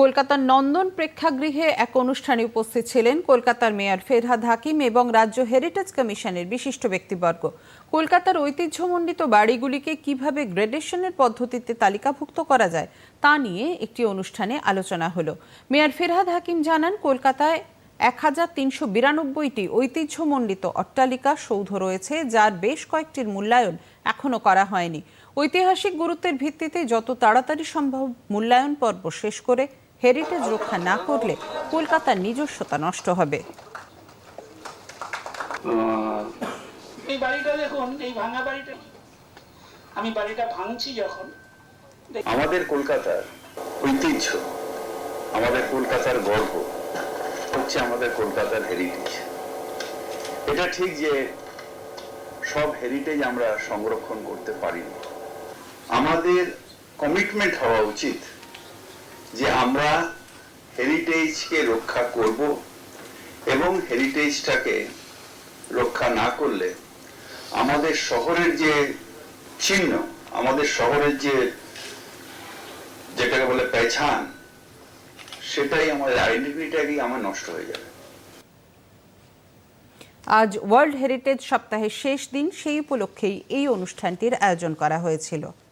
কলকাতার নন্দন প্রেক্ষাগৃহে এক অনুষ্ঠানে উপস্থিত ছিলেন কলকাতার মেয়র ফেরহাদ হাকিম এবং রাজ্য হেরিটেজ কমিশনের বিশিষ্ট ব্যক্তিবর্গ। কলকাতার ঐতিহ্যমণ্ডিত বাড়িগুলিকে কীভাবে গ্রেডেশনের পদ্ধতিতে তালিকাভুক্ত করা যায় তা নিয়ে একটি অনুষ্ঠানে আলোচনা হলো। মেয়র ফেরহাদ হাকিম জানান, কলকাতায় এক হাজার তিনশো বিরানব্বইটি ঐতিহ্যমণ্ডিত অট্টালিকা সৌধ রয়েছে, যার বেশ কয়েকটির মূল্যায়ন এখনও করা হয়নি। ঐতিহাসিক গুরুত্বের ভিত্তিতে যত তাড়াতাড়ি সম্ভব মূল্যায়ন পর্ব শেষ করে হেরিটেজ রক্ষা না করলে কলকাতার নিজস্বতা নষ্ট হবে। এই বাড়িটা দেখুন এই ভাঙা বাড়িটা। আমি বাড়িটা ভাঙছি যখন। আমাদের কলকাতার ঐতিহ্য আমাদের কলকাতার গর্ব হচ্ছে আমাদের কলকাতার হেরিটেজ এটা ঠিক যে সব হেরিটেজ আমরা সংরক্ষণ করতে পারি না। আমাদের কমিটমেন্ট হওয়া উচিত। আমরা হেরিটেজকে রক্ষা করব এবং হেরিটেজটাকে রক্ষা না করলে আমাদের শহরের যে চিহ্ন, আমাদের শহরের যে যেটাকে বলে পেছান, সেটাই আমাদের আইডেন্টিটিটাকেই আমার নষ্ট হয়ে যাবে। আজ ওয়ার্ল্ড হেরিটেজ সপ্তাহের শেষ দিন, সেই উপলক্ষেই এই অনুষ্ঠানটির আয়োজন করা হয়েছিল।